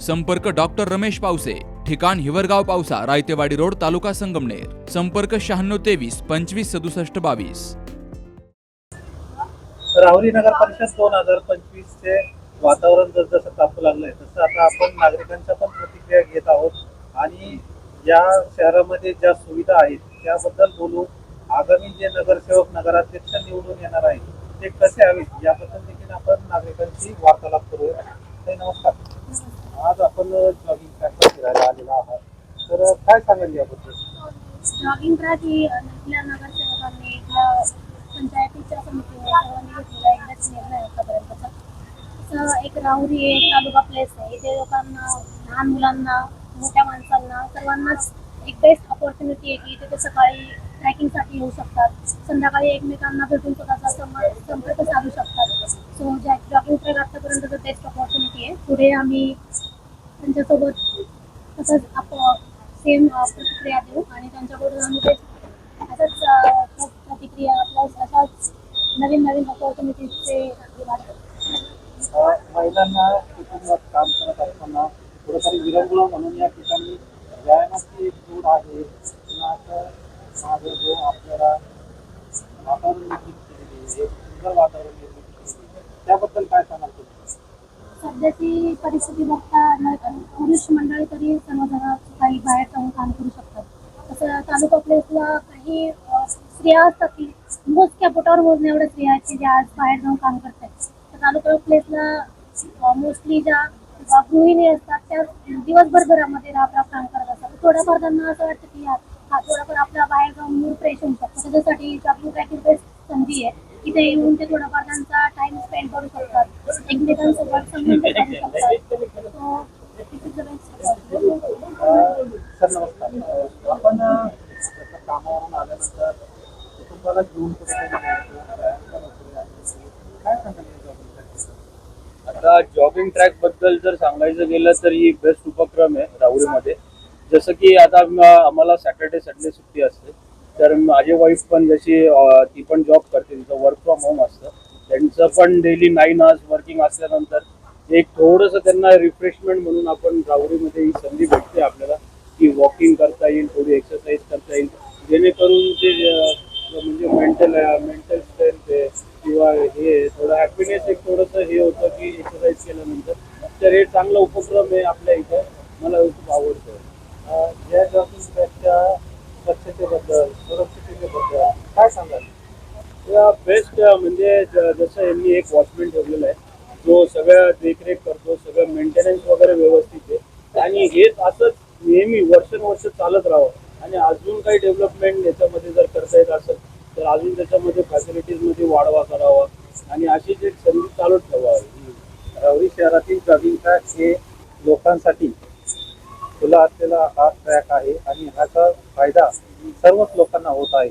संपर्क डॉक्टर रमेश पावसे ठिकाण हिवरगाव पावसा रायतेवाडी रोड तालुका संगमनेर. संपर्क शहाण्णव तेवीस पंचवीस सदुसष्ट बावीस. राहुरी नगर परिषद दोन हजार पंचवीस चे वातावरण जस जसं तापू लागलंय तसं आता आपण नागरिकांच्या पण प्रतिक्रिया घेत आहोत. आणि या शहरामध्ये ज्या सुविधा आहेत त्याबद्दल बोलू आगामी जे नगरसेवक नगराध्यक्ष निवडून येणार आहेत ते कसे हवेत याबद्दल देखील आपण नागरिकांशी वार्तालाप आपण जॉगिंग ट्रॅकवर फिरायला आलेला आहात. तर काय सांगाल याबद्दल? जॉगिंग ट्रॅक ही इथल्या नगरसेवकांनी इथल्या पंचायतीच्या समितीने सर्वांनी घेतलेला एकदाच निर्णय आतापर्यंतचा तसं एक राहुरी एक तालुका प्लेस आहे. इथे लोकांना लहान मुलांना मोठ्या माणसांना सर्वांनाच एक बेस्ट ऑपॉर्च्युनिटी आहे की इथे ते सकाळी ट्रॅकिंगसाठी येऊ शकतात. संध्याकाळी एकमेकांना भेटून स्वतःचा संपर्क साधू शकतात. सो जॉगिंग ट्रॅक आतापर्यंत बेस्ट ऑपॉर्च्युनिटी आहे. पुढे आम्ही त्यांच्यासोबत तसंच आप सेम प्रतिक्रिया देऊ आणि त्यांच्याकडून आम्ही ते असंच प्रतिक्रिया प्लस अशाच नवीन नवीन ऑपॉर्च्युनिटीजचे अ, महिलांना कुटुंबात काम करत असताना विरंगुळा म्हणून या ठिकाणी व्यायामाची एक जोड आहे. पुन्हा असं मागे जो आपल्याला वातावरण निर्मित केलेली आहे एक सुंदर वातावरण निर्मित केलेली आहे त्याबद्दल काय सांगाल तुम्ही? सध्याची परिस्थिती बघता पुरुष मंडळी तरी सर्वजण काही बाहेर जाऊन काम करू शकतात. तसं तालुका प्लेसला काही स्त्रिया असतात की मोजक्या पोटावर मोजण्या एवढ्या स्त्रिया आहेत की ज्या आज बाहेर जाऊन काम करतात तर तालुका प्लेसला मोस्टली ज्या गृहिणी असतात त्या दिवसभर घरामध्ये राब राब काम करत असतात. थोडंफार त्यांना असं वाटतं की हा हा थोडाफार आपला बाहेर जाऊन मूड फ्रेश होऊ शकतो त्याच्यासाठी जॉगिंग बेस्ट संधी आहे. इथे येऊन ते थोडाफार त्यांचा टाइम स्पेंड करू शकतात. एकमेकांसोबत संबंध शकतात. आपण कामावरून आल्यानंतर कुटुंबाला घेऊन या जॉगिंगसाठी? आता जॉगिंग ट्रॅकबद्दल जर सांगायचं गेलं तर ही बेस्ट उपक्रम आहे राहुरीमध्ये जसं की आता म- आम्हाला सॅटर्डे संडे सुट्टी असते. तर माझी वाईफ पण जशी ती पण जॉब करते पण डेली नाईन आवर्स वर्किंग असल्यानंतर एक थोडंसं त्यांना रिफ्रेशमेंट म्हणून आपण राहुरीमध्ये ही संधी भेटते आपल्याला. की वॉकिंग करता येईल थोडी एक्सरसाइज करता येईल. जेणेकरून ते म्हणजे मेंटल मेंटल स्ट्रेंथ आहे किंवा हे थोडं हॅपीनेस एक थोडंसं हे होतं की एक्सरसाइज केल्यानंतर. तर हे चांगला उपक्रम आहे आपल्या इथं. मला खूप आवडतं. या जॉकिंग स्वच्छतेबद्दल सुरक्षिततेबद्दल काय सांगाल? बेस्ट म्हणजे जसं यांनी एक वॉचमॅन ठेवलेला आहे जो सगळ्या देखरेख करतो सगळं मेंटेनन्स वगैरे व्यवस्थित आहे. आणि हेच असंच नेहमी वर्षानुवर्ष चालत राहावं. आणि अजून काही डेव्हलपमेंट याच्यामध्ये जर करता येत असेल तर अजून त्याच्यामध्ये फॅसिलिटीजमध्ये वाढवा करावा. आणि अशीच एक संधी चालू ठेवावी. रावरी शहरातील जॉगिंग ट्रॅक हे लोकांसाठी खुला असलेला हा ट्रॅक आहे. आणि ह्याचा फायदा सर्वच लोकांना होत आहे.